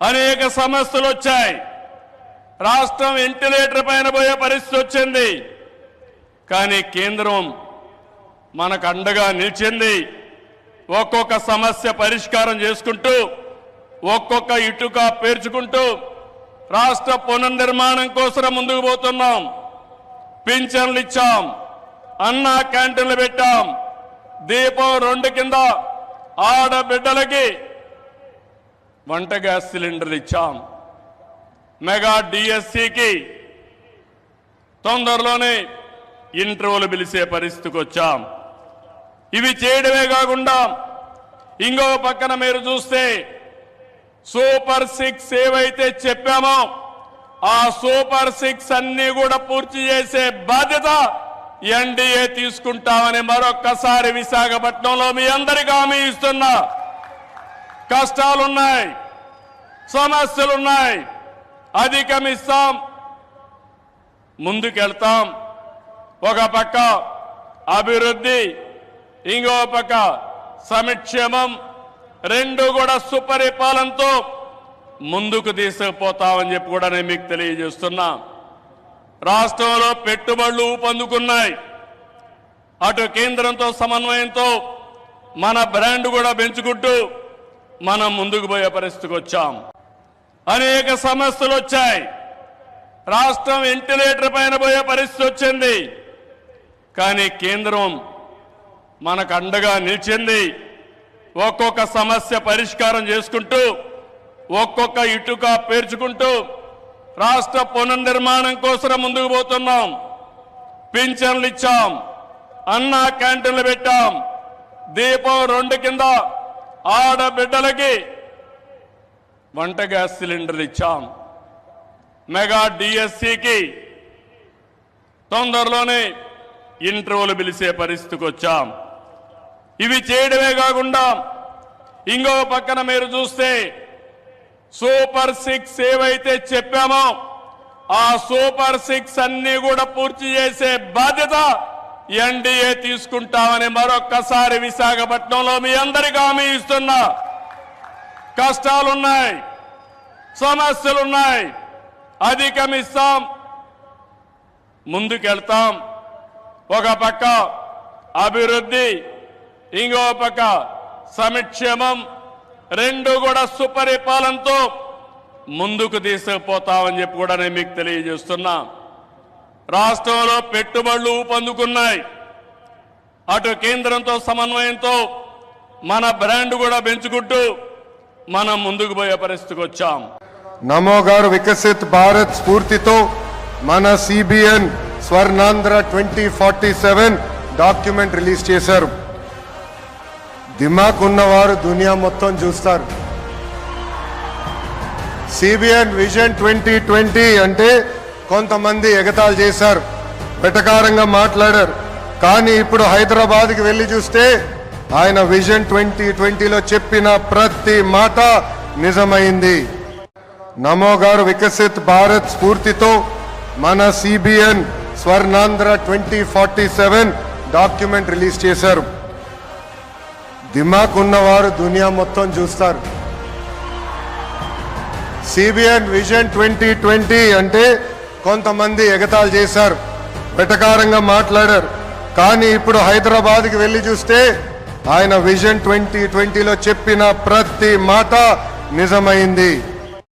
అనేక సమస్యలు వచ్చాయి. రాష్ట్రం వెంటిలేటర్ పైన పోయే పరిస్థితి వచ్చింది. కానీ కేంద్రం మనకు అండగా నిలిచింది. ఒక్కొక్క సమస్య పరిష్కారం చేసుకుంటూ ఒక్కొక్క ఇటుక పేర్చుకుంటూ రాష్ట్ర పునర్నిర్మాణం కోసం ముందుకు పోతున్నాం. పింఛన్లు ఇచ్చాం. అన్న క్యాంటీన్లు పెట్టాం. దీపం రెండు కింద ఆడబిడ్డలకి వంట గ్యాస్ సిలిండర్లు ఇచ్చాం. మెగా డిఎస్సికి తొందరలోనే ఇంటర్వ్యూలు పిలిచే పరిస్థితికి వచ్చాం. ఇవి చేయడమే కాకుండా ఇంకో పక్కన మీరు చూస్తే సూపర్ సిక్స్ ఏవైతే చెప్పామో ఆ సూపర్ సిక్స్ అన్ని కూడా పూర్తి చేసే బాధ్యత ఎన్డీఏ తీసుకుంటామని మరొక్కసారి విశాఖపట్నంలో మీ అందరికీ హామీ ఇస్తున్నా. కష్టాలున్నాయి. సమస్యలున్నాయి. అధిగమిస్తాం. ముందుకెళ్తాం. ఒక పక్క అభివృద్ధి ఇంకో పక్క సంక్షేమం. రెండు కూడా సుపరిపాలనతో ముందుకు తీసుకుపోతామని చెప్పి కూడా నేను మీకు తెలియజేస్తున్నా. రాష్ట్రంలో పెట్టుబడులు ఊపందుకున్నాయి. అటు కేంద్రంతో సమన్వయంతో మన బ్రాండ్ కూడా పెంచుకుంటూ మనం ముందుకు పోయే పరిస్థితికి వచ్చాం. అనేక సమస్యలు వచ్చాయి. రాష్ట్రం వెంటిలేటర్ పైన పోయే పరిస్థితి వచ్చింది. కానీ కేంద్రం మనకు అండగా నిలిచింది. ఒక్కొక్క సమస్య పరిష్కారం చేసుకుంటూ ఒక్కొక్క ఇటుక పేర్చుకుంటూ రాష్ట్ర పునర్నిర్మాణం కోసం ముందుకు పోతున్నాం. పింఛన్లు ఇచ్చాం. అన్నా క్యాంటీన్లు పెట్టాం. దీపం రెండు కింద ఆడబిడ్డలకి వంట గ్యాస్ సిలిండర్లు ఇచ్చాం. మెగా డిఎస్సికి తొందరలోనే ఇంటర్వ్యూలు పిలిచే పరిస్థితికి వచ్చాం. ఇవి చేయడమే కాకుండా ఇంకో పక్కన మీరు చూస్తే సూపర్ సిక్స్ ఏవైతే చెప్పామో ఆ సూపర్ సిక్స్ అన్ని కూడా పూర్తి చేసే బాధ్యత ఎన్డీఏ తీసుకుంటామని మరొక్కసారి విశాఖపట్నంలో మీ అందరికీ హామీ ఇస్తున్నా. కష్టాలున్నాయి సమస్యలున్నాయి అధిగమిస్తాం ముందుకెళ్తాం. ఒక పక్క అభివృద్ధి ఇంకో పక్క సంక్షేమం రెండు కూడా సుపరిపాలనతో ముందుకు తీసుకుపోతామని చెప్పి కూడా నేను మీకు తెలియజేస్తున్నా. రాష్ట్రంలో పెట్టుబడులు ఊపందుకున్నాయి. అటు కేంద్రంతో సమన్వయంతో మన బ్రాండ్ కూడా పెంచుకుంటూ మనం ముందుకు పోయే పరిస్థితికి వచ్చాం. నమో గారు వికసిత్ భారత్ స్ఫూర్తితో మన CBN Swarnandhra twenty forty seven document release చేశారు. దిమాక్ ఉన్నవారు దునియా మొత్తం చూస్తారు. సిబిఎన్ విజన్ ట్వంటీ ట్వంటీ అంటే కొంతమంది ఎగతాళి చేశారు. వెటకారంగా మాట్లాడారు. కానీ ఇప్పుడు హైదరాబాద్కి వెళ్ళి చూస్తే ఆయన విజన్ ట్వంటీ ట్వంటీలో చెప్పిన ప్రతి మాట నిజమైంది. నమో గారు వికసిత్ భారత్ స్ఫూర్తితో మన CBN Swarnandhra twenty forty seven document release చేశారు. దిమాక్ ఉన్నవారు దునియా మొత్తం చూస్తారు. సిబిఎన్ విజన్ ట్వంటీ ట్వంటీ అంటే కొంతమంది ఎగతాళి చేశారు. వెటకారంగా మాట్లాడారు. కానీ ఇప్పుడు హైదరాబాద్కి వెళ్ళి చూస్తే ఆయన విజన్ ట్వంటీ ట్వంటీలో చెప్పిన ప్రతి మాట నిజమైంది.